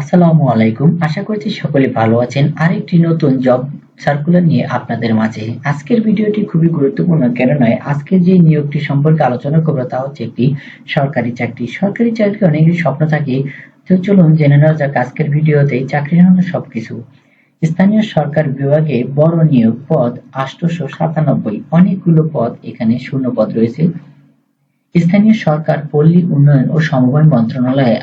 আসসালামু আলাইকুম। আশা করছি সকলে ভালো আছেন। আরেকটি নতুন জব সার্কুলার নিয়ে আপনাদের মাঝে। আজকের ভিডিওটি খুবই গুরুত্বপূর্ণ কেন নয় আজকে যে নিয়োগটি সম্পর্কে আলোচনা করব তা হচ্ছে একটি সরকারি চাকরি। সরকারি চাকরি অনেকের স্বপ্ন থাকে তো চলুন জেনে নেওয়া যাক আজকের ভিডিওতে চাকরির হলো সবকিছু। স্থানীয় সরকার বিভাগে বড় নিয়োগ পদ আটশোশো সাতানব্বই। অনেকগুলো পদ এখানে শূন্য পদ রয়েছে। স্থানীয় সরকার পল্লী উন্নয়ন ও সমবায় মন্ত্রণালয়ের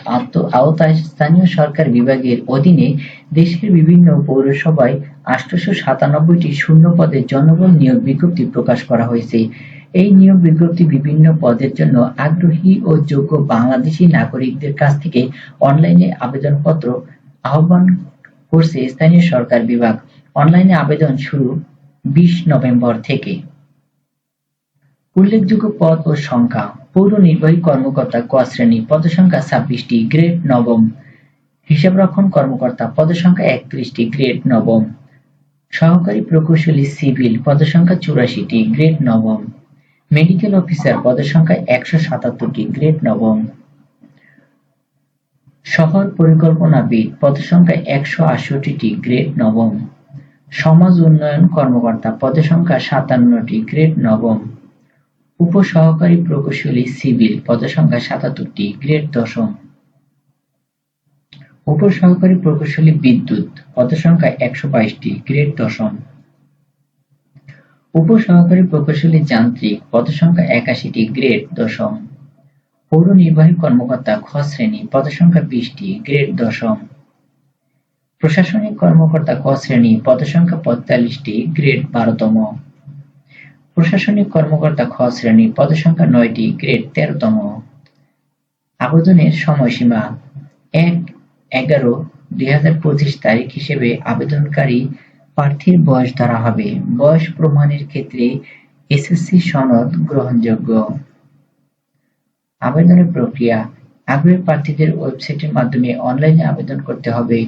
আওতায় স্থানীয় সরকার বিভাগের অধীনে দেশের বিভিন্ন পৌরসভায় আটশোশো সাতানব্বইটি শূন্য পদে জনবল নিয়োগ বিজ্ঞপ্তি প্রকাশ করা হয়েছে। এই নিয়োগ বিজ্ঞপ্তি বিভিন্ন পদের জন্য আগ্রহী ও যোগ্য বাংলাদেশি নাগরিকদের কাছ থেকে অনলাইনে আবেদনপত্র আহ্বান করছে স্থানীয় সরকার বিভাগ। অনলাইনে আবেদন শুরু বিশ নভেম্বর থেকে। উল্লেখযোগ্য পদ ও সংখ্যা পৌর নির্বাহী কর্মকর্তা ক শ্রেণি, পদসংখ্যা ছাব্বিশটি, গ্রেড নবম। হিসাবরক্ষণ কর্মকর্তা, পদসংখ্যা একত্রিশটি, গ্রেড নবম। সহকারী প্রকৌশলী সিভিল, পদসংখ্যা চুরাশিটি, গ্রেড নবম। মেডিকেল অফিসার, পদসংখ্যা একশো সাতাত্তরটি, গ্রেড নবম। শহর পরিকল্পনাবিদ, পদসংখ্যা একশো আষট্টিটি গ্রেড নবম। সমাজ উন্নয়ন কর্মকর্তা, পদসংখ্যা সাতান্নটি, গ্রেড নবম। উপ-সহকারী প্রকৌশলী সিভিল পদসংখ্যা সাতাত্তরটি, গ্রেড দশম। উপ-সহকারী প্রকৌশলী বিদ্যুৎ পদসংখ্যা একশো বাইশটি, গ্রেড দশম। উপ-সহকারী প্রকৌশলী যান্ত্রিক পদসংখ্যা একাশিটি, গ্রেড দশম। পৌর নির্বাহী কর্মকর্তা খ শ্রেণি পদসংখ্যা বিশটি, গ্রেড দশম। প্রশাসনিক কর্মকর্তা ক শ্রেণি পদসংখ্যা পঁয়তাল্লিশটি, গ্রেড বারোতম। প্রশাসনিক কর্মকর্তা খ শ্রেণি পদসংখ্যা নয়টি, গ্রেড তেরোতম। আবেদনের সময়সীমা এক এগারো দুই তারিখ হিসেবে আবেদনকারী প্রার্থীর বয়স ধরা হবে। বয়স প্রমাণের ক্ষেত্রে এসএসসি সনদ গ্রহণযোগ্য। আবেদনের প্রক্রিয়া, আগ্রহী প্রার্থীদের ওয়েবসাইটের মাধ্যমে অনলাইনে আবেদন করতে হবে।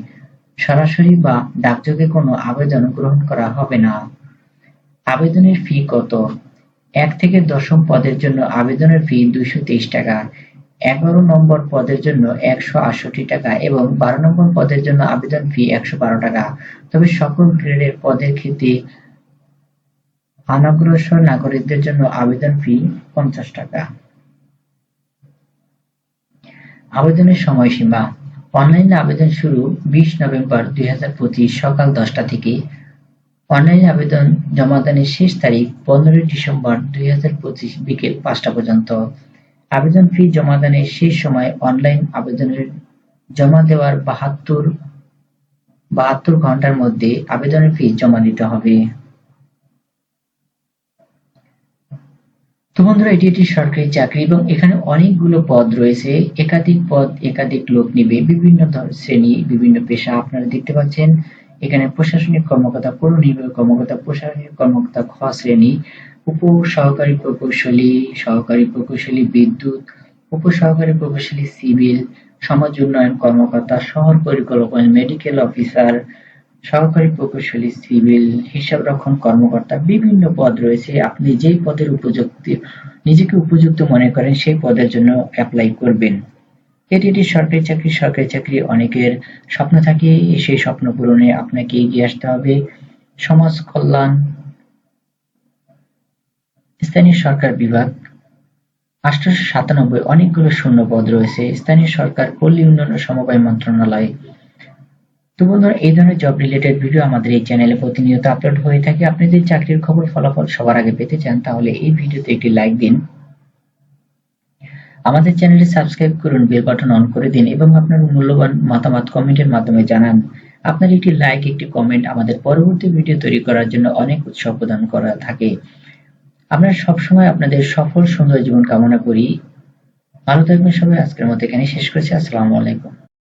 সরাসরি বা ডাকযোগে কোনো আবেদন গ্রহণ করা হবে না। আবেদনের ফি কত? এক থেকে দশম পদের জন্য আবেদনের ফি দুইশো তেইশ টাকা, এগারো নম্বর পদের জন্য একশো আটষট্টি টাকা এবং বারো নম্বর পদের জন্য আবেদন ফি একশো বারো টাকা। তবে সকল গ্রেডের পদের ক্ষেত্রে অনগ্রসর নাগরিকদের জন্য আবেদন ফি পঞ্চাশ টাকা। আবেদনের সময়সীমা। অনলাইনে আবেদন শুরু বিশ নভেম্বর দুই হাজার পঁচিশ সকাল দশটা থেকে অনলাইনে আবেদন জমাদানের শেষ তারিখ পনেরোই ডিসেম্বর দুই হাজার পঁচিশ বিকেল পাঁচটা পর্যন্ত। আবেদন ফি জমাদানের শেষ সময় অনলাইন আবেদনের জমা দেওয়ার বাহাত্তর বাহাত্তর ঘণ্টার মধ্যে আবেদনের ফি জমা দিতে হবে। তো বন্ধুরা, এটি একটি সরকারি চাকরি এবং এখানে অনেকগুলো পদ রয়েছে। একাধিক পদ একাধিক লোক নিবে। বিভিন্ন শ্রেণি, বিভিন্ন পেশা আপনারা দেখতে পাচ্ছেন। এখানে প্রশাসনিক কর্মকর্তা পৌর নির্বাহী কর্মকর্তা প্রশাসনিক কর্মকর্তা খ শ্রেণি উপ সহকারী প্রকৌশলী সহকারী প্রকৌশলী বিদ্যুৎ উপ সহকারী প্রকৌশলী সিভিল, সমাজ উন্নয়ন কর্মকর্তা, শহর পরিকল্পনা মেডিকেল অফিসার সহকারী প্রকৌশলী সিভিল, হিসাব রক্ষণ কর্মকর্তা, বিভিন্ন পদ রয়েছে। আপনি যেই পদের উপযুক্ত, নিজেকে উপযুক্ত মনে করেন, সেই পদের জন্য অ্যাপ্লাই করবেন। এটি সরকারি চাকরি সরকারি চাকরি অনেকের স্বপ্ন থাকে, সেই স্বপ্ন পূরণে আপনাকে এগিয়ে আসতে হবে। সমাজ কল্যাণ, স্থানীয় সরকার বিভাগ, আঠারোশো সাতানব্বই অনেকগুলো শূন্য পদ রয়েছে। স্থানীয় সরকার পল্লী উন্নয়ন ও সমবায় মন্ত্রণালয়। তো বন্ধুরা, এই ধরনের জব রিলেটেড ভিডিও আমাদের এই চ্যানেলে প্রতিনিয়ত আপলোড হয়ে থাকে। আপনি যদি চাকরির খবর, ফলাফল সবার আগে পেতে চান, তাহলে এই ভিডিওতে একটি লাইক দিন। আমাদের চ্যানেলটি সাবস্ক্রাইব করুন, বেল বাটন অন করে দিন এবং আপনার মূল্যবান মতামত কমেন্টের মাধ্যমে জানান। আপনার একটি লাইক, একটি কমেন্ট আমাদের পরবর্তী ভিডিও তৈরি করার জন্য অনেক উৎসাহ প্রদান করা থাকে। আমরা সবসময় আপনাদের সফল, সুন্দর জীবন কামনা করি। ভালো থাকবেন সবাই। আজকের মতো এখানে শেষ করছি। আসসালামু আলাইকুম।